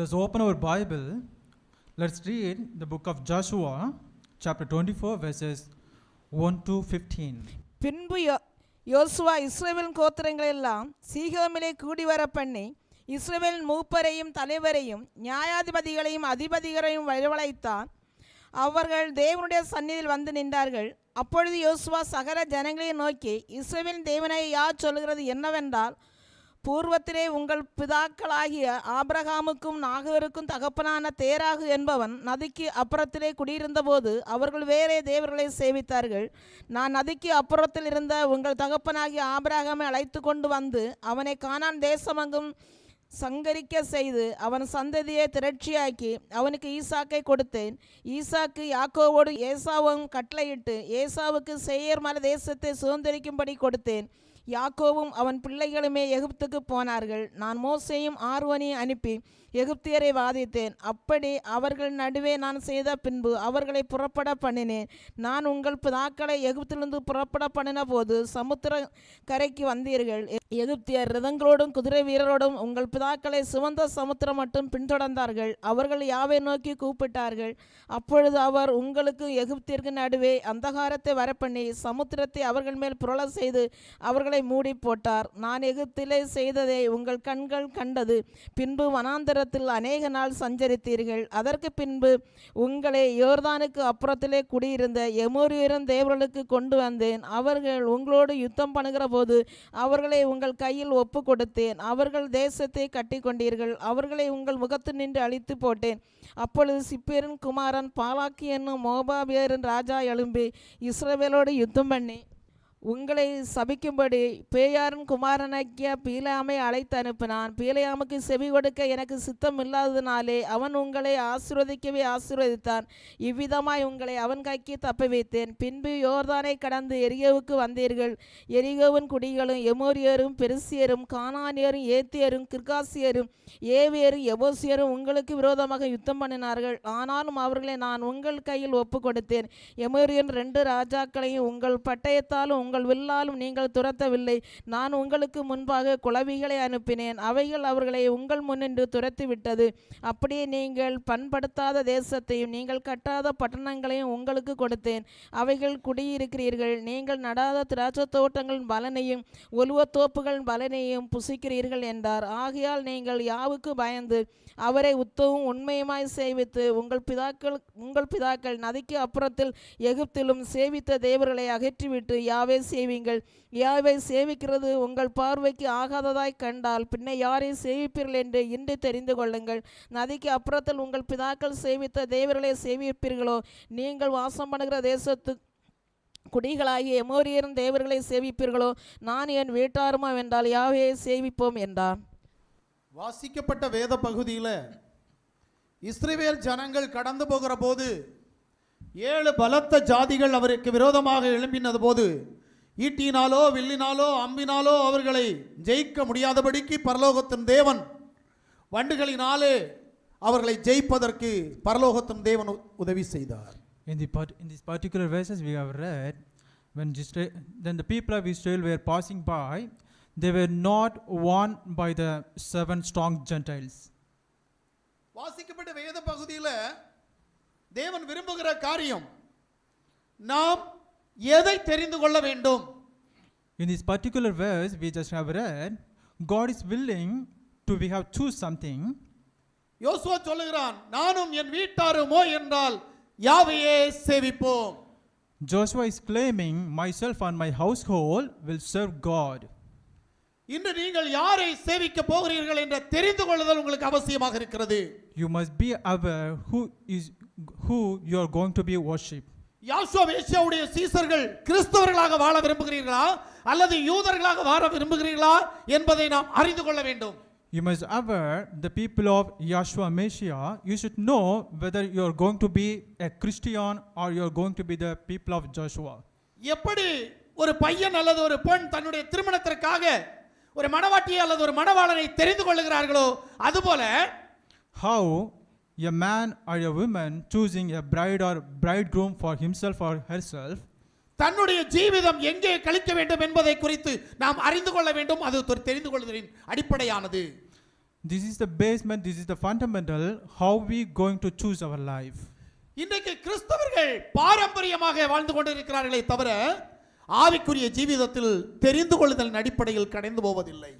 Let us open our Bible. Let's read the book of Joshua, chapter 24, verses 1 to 15. பின்பு யோ- யோசுவா இஸ்ரவேலின் கோத்திரங்களெல்லாம் சீகோமிலே கூடி வர பண்ணி இஸ்ரவேலின் மூப்பரையும் தலைவரையும் நியாயாதிபதிகளையும் அதிபதிகளையும் வரவழைத்தான் அவர்கள் தேவனுடைய சந்நிதியில் வந்து நின்றார்கள் அப்பொழுது யோசுவா சகல ஜனங்களையும் நோக்கி இஸ்ரவேலின் தேவனை யார் சொல்கிறது என்னவென்றால் பூர்வத்திலே உங்கள் பிதாக்களாகிய ஆபிரகாமுக்கும் நாகருக்கும் தகப்பனான தேராகு என்பவன் நதிக்கு அப்புறத்திலே குடியிருந்தபோது அவர்கள் வேறே தேவர்களை சேவித்தார்கள். நான் நதிக்கு அப்புறத்தில் இருந்த உங்கள் தகப்பனாகிய ஆபிரகாமை அழைத்து கொண்டு வந்து அவனை காணான் தேசமங்கும் சங்கரிக்க செய்து அவன் சந்ததியை திரட்சியாக்கி அவனுக்கு ஈசாக்கை கொடுத்தேன். ஈசாக்கு யாக்கோவோடு ஏசாவும் கட்டளையிட்டு ஏசாவுக்கு செய்யர் மல தேசத்தை சுதந்திரிக்கும்படி கொடுத்தேன். யாக்கோவும் அவன் பிள்ளைகளுமே எகிப்துக்கு போனார்கள். நான் மோசையும் ஆர்வனையும் அனுப்பி எகிப்தியரை வாதித்தேன். அப்படி அவர்கள் நடுவே நான் செய்த பின்பு அவர்களை புறப்பட பண்ணினேன். நான் உங்கள் பிதாக்களை எகிப்திலிருந்து புறப்பட பண்ணின போது சமுத்திர கரைக்கு வந்தீர்கள். எகிப்தியர் ரதங்களோடும் குதிரை வீரரோடும் உங்கள் பிதாக்களை சிவந்த சமுத்திரம் மட்டும் பின்தொடர்ந்தார்கள். அவர்கள் யாவை நோக்கி கூப்பிட்டார்கள்? அப்பொழுது அவர் உங்களுக்கு எகிப்திற்கு நடுவே அந்தகாரத்தை வரப்பண்ணி சமுத்திரத்தை அவர்கள் மேல் புரள செய்து அவர்களை மூடி போட்டார். நான் எகிப்திலே செய்ததை உங்கள் கண்கள் கண்டது. பின்பு வனாந்தரத்தில் அநேக நாள் சஞ்சரித்தீர்கள். அதற்கு பின்பு உங்களை யோர்தானுக்கு அப்புறத்திலே குடியிருந்த எமோரியரும் தேவர்களுக்கு கொண்டு வந்தேன். அவர்கள் உங்களோடு யுத்தம் பண்ணுகிற போது அவர்களை உங்கள் கையில் ஒப்பு கொடுத்தேன் அவர்கள் தேசத்தை கட்டி கொண்டீர்கள் அவர்களை உங்கள் முகத்து நின்று அழித்து போட்டேன். அப்பொழுது சிப்பேரின் குமாரன் பாலாக்கி என்னும் மோபாபியரின் ராஜா எழும்பி இஸ்ரவேலோடு யுத்தம் பண்ணி உங்களை சபிக்கும்படி பேயாரின் குமாரனாக்கிய பீலாமை அழைத்து அனுப்பினான். பீலையாமுக்கு செவி கொடுக்க எனக்கு சித்தம் இல்லாததினாலே அவன் உங்களை ஆசீர்வதிக்கவே ஆசீர்வதித்தான். இவ்விதமாய் உங்களை அவன் கைக்கு தப்ப வைத்தேன் பின்பு யோர்தானை கடந்து எரியோவுக்கு வந்தீர்கள். எரியோவின் குடிகளும் எமோரியரும் பெருசியரும் கானானியரும் ஏத்தியரும் கிர்காசியரும் ஏவியரும் எபோசியரும் உங்களுக்கு விரோதமாக யுத்தம் பண்ணினார்கள். ஆனாலும் அவர்களை நான் உங்கள் கையில் ஒப்பு கொடுத்தேன் எமோரியன் ரெண்டு ராஜாக்களையும் உங்கள் பட்டயத்தாலும் உங்கள் வில்லாலும் நீங்கள் துரத்தவில்லை. நான் உங்களுக்கு முன்பாக குளவிகளை அனுப்பினேன். அவைகள் அவர்களை உங்கள் முன்னின்று துரத்திவிட்டது. அப்படியே நீங்கள் பண்படுத்தாத தேசத்தையும் நீங்கள் கட்டாத பட்டணங்களையும் உங்களுக்கு கொடுத்தேன். அவைகள் குடியிருக்கிறீர்கள். நீங்கள் நடாத திராட்சை தோட்டங்களின் பலனையும் ஒலுவத் தோப்புகளின் பலனையும் புசிக்கிறீர்கள் என்றார். ஆகையால் நீங்கள் யாவுக்கு பயந்து அவரை உத்தவும் உண்மையுமாய் சேவித்து உங்கள் பிதாக்கள் உங்கள் பிதாக்கள் நதிக்கு அப்புறத்தில் எகிப்திலும் சேவித்த தேவர்களை அகற்றிவிட்டு யாவை சேவிங்கள்? யாவை சேவிக்கிறது உங்கள் பார்வைக்கு ஆகாததாய் கண்டால் பின்ன யாரை சேவிப்பீர்கள் என்று இன்று தெரிந்து கொள்ளுங்கள். நதிக்கு அப்புறத்தில் உங்கள் பிதாக்கள் சேவித்த தேவர்களை சேவிப்பீர்களோ? நீங்கள் வாசம் பண்ணுகிற தேசத்து குடிகளாகிய எமோரியரும் தேவர்களை சேவிப்பீர்களோ? நான் என் வீட்டாருமா வென்றால் யாவையை சேவிப்போம் என்றான் வாசிக்கப்பட்ட வேத பகுதியில் இஸ்ரேல் ஜனங்கள் கடந்து போகிற போது ஏழு பலத்த ஜாதிகள் அவருக்கு விரோதமாக எழும்பினது போது ஈட்டினாலோ வில்லினாலோ அம்பினாலோ அவர்களை ஜெயிக்க முடியாதபடிக்கு பரலோகத்தின் தேவன் வண்டுகளினாலே அவர்களை ஜெயிப்பதற்கு பரலோகத்தின் தேவன் உதவி செய்தார் In, the part, in these particular verses we have read, when then the people of Israel were passing by, they were not won by the seven strong Gentiles. வாசிக்கப்பட்ட வேத பகுதியில் தேவன் விரும்புகிற காரியம் நாம் எதை தெரிந்து கொள்ள வேண்டும் In this particular verse we just have read, God is willing to we have choose something. யோசுவா சொல்லுகிறான் நானும் என் வீட்டாருமோ என்றால் யாவையே சேவிப்போம் Joshua is claiming, myself and my household will serve God. இன்று நீங்கள் யாரை சேவிக்க போகிறீர்கள் என்ற தெரிந்து கொள்ளுதல் உங்களுக்கு அவசியமாக இருக்கிறது You must be aware who is who you are going to be worship. யாசுவா வேசியாவுடைய சீசர்கள் கிறிஸ்தவர்களாக வாழ விரும்புகிறீர்களா அல்லது யூதர்களாக வாழ விரும்புகிறீர்களா என்பதை நாம் அறிந்து கொள்ள வேண்டும் You must aware the people of Yahshua Messiah. You should know whether you are going to be a Christian or you are going to be the people of Joshua. எப்படி ஒரு பையன் அல்லது ஒரு பெண் தன்னுடைய திருமணத்திற்காக ஒரு மணவாட்டியை அல்லது ஒரு மணவாளனை தெரிந்து கொள்ளுகிறார்களோ அதுபோல How a man or a woman choosing a bride or bridegroom for himself or herself, தன்னுடைய ஜீவிதம் எங்கே கழிக்க வேண்டும் என்பதை குறித்து நாம் அறிந்து கொள்ள வேண்டும். அது தெரிந்து கொள்வதின் அடிப்படையானது. This is the basement, this is the fundamental, how we going to choose our life. இன்றைக்கு கிறிஸ்தவர்கள் பாரம்பரியமாக வாழ்ந்து கொண்டிருக்கிறார்களே தவிர ஆவிக்குரிய ஜீவிதத்தில் தெரிந்து கொள்ளுதல் அடிப்படையில் கடந்து போவதில்லை.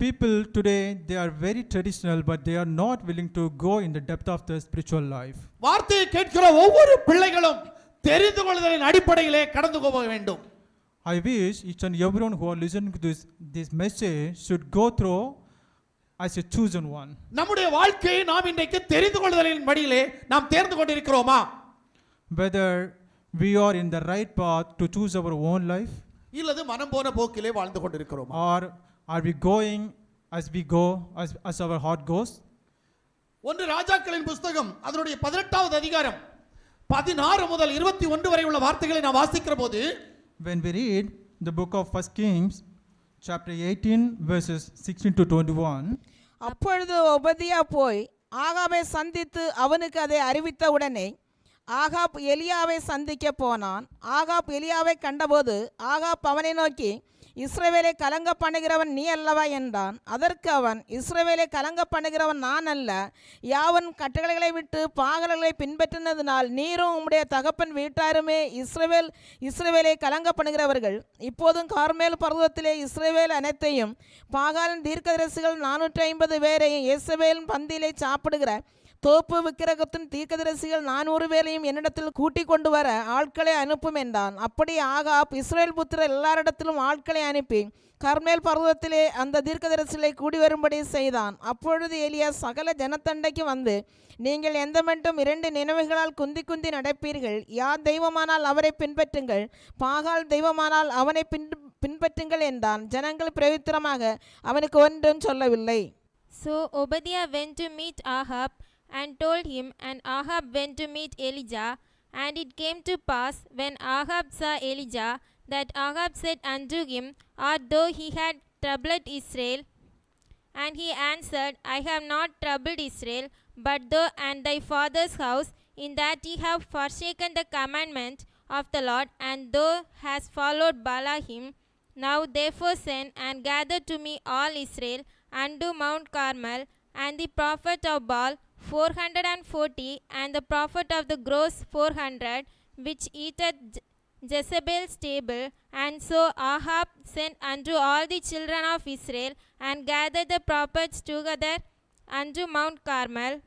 People today, they are very traditional, but they are not willing to go in the depth of the spiritual life. வார்த்தையை கேட்கிற ஒவ்வொரு பிள்ளைகளும் தெரிந்து கொள்ளுதலின் அடிப்படையிலே கடந்து போக வேண்டும் I wish each and everyone who are listening to this, this message should go through as a chosen one. நம்முடைய வாழ்க்கையை நாம் இன்றைக்கு தெரிந்து கொள்ளுதலின் படியிலே நாம் தேர்ந்து கொண்டிருக்கிறோமா Whether we are in the right path to choose our own life, இல்லது மனம் போன போக்கிலே வாழ்ந்து கொண்டிருக்கிறோமா or are we going as we go, as, as our heart goes? ஒன்று ராஜாக்களின் புஸ்தகம் அதனுடைய பதினெட்டாவது அதிகாரம். பதினாறு முதல் இருபத்தி ஒன்று வரை உள்ள வார்த்தைகளை நான் வாசிக்கிற போது When we read the book of First Kings, chapter 18, verses 16 to 21, அப்பொழுது ஒபதியா போய் ஆகாபை சந்தித்து அவனுக்கு அதை அறிவித்த உடனே ஆகாப் எலியாவை சந்திக்க போனான். ஆகாப் எலியாவை கண்டபோது ஆகாப் அவனை நோக்கி இஸ்ரவேலை கலங்க பண்ணுகிறவன் நீ அல்லவா என்றான். அதற்கு அவன் இஸ்ரவேலை கலங்க பண்ணுகிறவன் நான் அல்ல. யாவன் கட்டளைகளை விட்டு பாகல்களை பின்பற்றினதினால் நீரும் உம்முடைய தகப்பன் வீட்டாருமே இஸ்ரவேல் இஸ்ரவேலை கலங்க பண்ணுகிறவர்கள். இப்போதும் கார்மேல் பர்வதத்திலே இஸ்ரவேல் அனைத்தையும் பாகாலன் தீர்க்கதரிசிகள் நானூற்றி ஐம்பது பேரையும் இயேசவேலின் பந்தியிலே சாப்பிடுகிற தோப்பு விக்கிரகத்தின் தீர்க்கதரிசிகள் நானூறு பேரையும் என்னிடத்தில் கூட்டிக் கொண்டு வர ஆட்களை அனுப்பும் என்றான். அப்படி ஆகாப் இஸ்ரேல் புத்திரர் எல்லாரிடத்திலும் ஆட்களை அனுப்பி கர்மேல் பர்வதத்திலே அந்த தீர்க்கதரிசிகளை கூடி வரும்படி செய்தான். அப்பொழுது எலியா சகல ஜனத்தண்டைக்கு வந்து நீங்கள் எந்த மட்டும் இரண்டு நினைவுகளால் குந்தி குந்தி நடப்பீர்கள்? யார் தெய்வமானால் அவரை பின்பற்றுங்கள்? பாகால் தெய்வமானால் அவனை பின் பின்பற்றுங்கள் என்றான். ஜனங்கள் பிரவித்திரமாக அவனுக்கு ஒன்றும் சொல்லவில்லை. So Obadiah went to meet Ahab and told him, and Ahab went to meet Elijah. And it came to pass, when Ahab saw Elijah, that Ahab said unto him, Art thou he had troubled Israel? And he answered, I have not troubled Israel, but thou and thy father's house, in that ye have forsaken the commandment of the Lord, and thou hast followed Balaam. Now therefore send and gather to me all Israel unto Mount Carmel, and the prophet of Baal four hundred and forty, and the prophet of the gross four hundred, which eat at Jezebel's table. And so Ahab sent unto all the children of Israel, and gathered the prophets together unto Mount Carmel.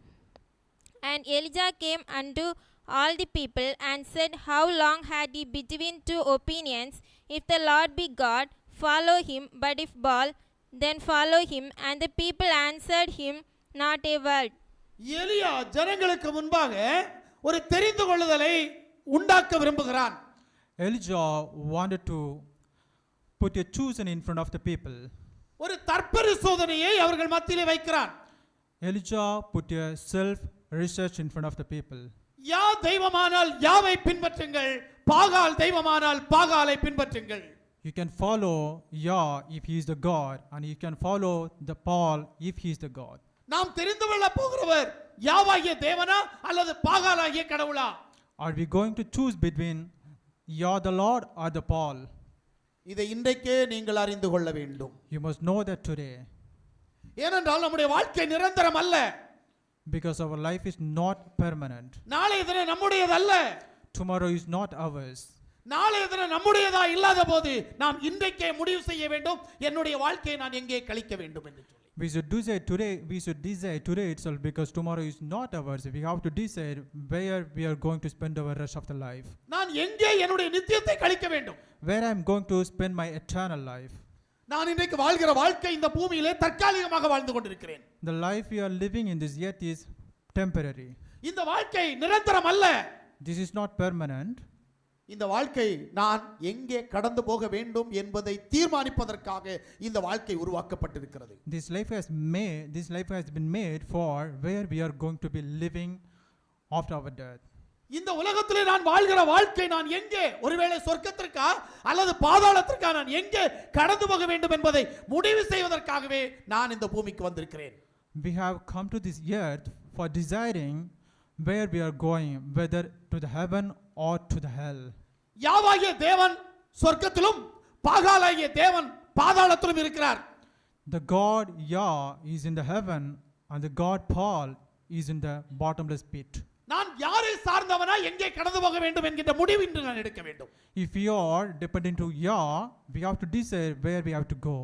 And Elijah came unto all the people and said, How long had ye between two opinions? If the Lord be God, follow him, but if Baal, then follow him. And the people answered him not a word. எலியா ஜனங்களுக்கு முன்பாக ஒரு தெரிந்து கொள்ளுதலை உண்டாக்க விரும்புகிறான் Elijah wanted to put a chosen in front of the people. ஒரு தற்பரிசோதனையை அவர்கள் மத்தியிலே வைக்கிறான் Elijah put a self research in front of the people. யா தெய்வமானால் யாவை பின்பற்றுங்கள் பாகால் தெய்வமானால் பாகாலை பின்பற்றுங்கள் You can follow Yah if he is the God, and you can follow the Paul if he is the God. நாம் தெரிந்து கொள்ள போகிறவர் யாவாகிய தேவனா அல்லது பாகாலாகிய கடவுளா? Are we going to choose between Yah the Lord or the Paul? இதை இன்றைக்கே நீங்கள் அறிந்து கொள்ள வேண்டும். You must know that today, ஏனென்றால் நம்முடைய வாழ்க்கை நிரந்தரம் அல்ல. Because our life is not permanent. நாளைய தினம் நம்முடையதல்ல. Tomorrow is not ours. நாளைய தினம் நம்முடையதா இல்லாத போது நாம் இன்றைக்கே முடிவு செய்ய வேண்டும். என்னுடைய வாழ்க்கையை நான் எங்கே கழிக்க வேண்டும் என்று. We should decide today, we should decide today itself because tomorrow is not ours. We have to decide where we are going to spend our rest of the life. நான் எங்கே என்னுடைய நித்தியத்தை கழிக்க வேண்டும் Where I am going to spend my eternal life. நான் இன்றைக்கு வாழ்கிற வாழ்க்கை இந்த பூமியிலே தற்காலிகமாக வாழ்ந்து கொண்டிருக்கிறேன் The life we are living in this earth is temporary. இந்த வாழ்க்கை நிரந்தரம் அல்ல This is not permanent. இந்த வாழ்க்கை நான் எங்கே கடந்து போக வேண்டும் என்பதை தீர்மானிப்பதற்காக இந்த வாழ்க்கை உருவாக்கப்பட்டிருக்கிறது. This life has made this life has been made for where we are going to be living after our death. இந்த உலகத்திலே நான் வாழ்கிற வாழ்க்கை நான் எங்கே? ஒருவேளை சொர்க்கத்திற்கா? அல்லது பாதாளத்திற்கா? நான் எங்கே கடந்து போக வேண்டும் என்பதை முடிவு செய்வதற்காகவே நான் இந்த பூமிக்கு வந்திருக்கிறேன். We have come to this earth for desiring where we are going, whether to the heaven or to the hell. யாவாகிய தேவன் சொர்க்கத்திலும் பாகாலாகிய தேவன் பாதாளத்திலும் இருக்கிறார் the God Yah is in the heaven and the God Paul is in the bottomless pit. நான் யாரை சார்ந்தவனா எங்கே கடந்து போக வேண்டும் என்கின்ற முடிவு இன்று நான் எடுக்க வேண்டும் If we are dependent to Yah, we have to decide where we have to go.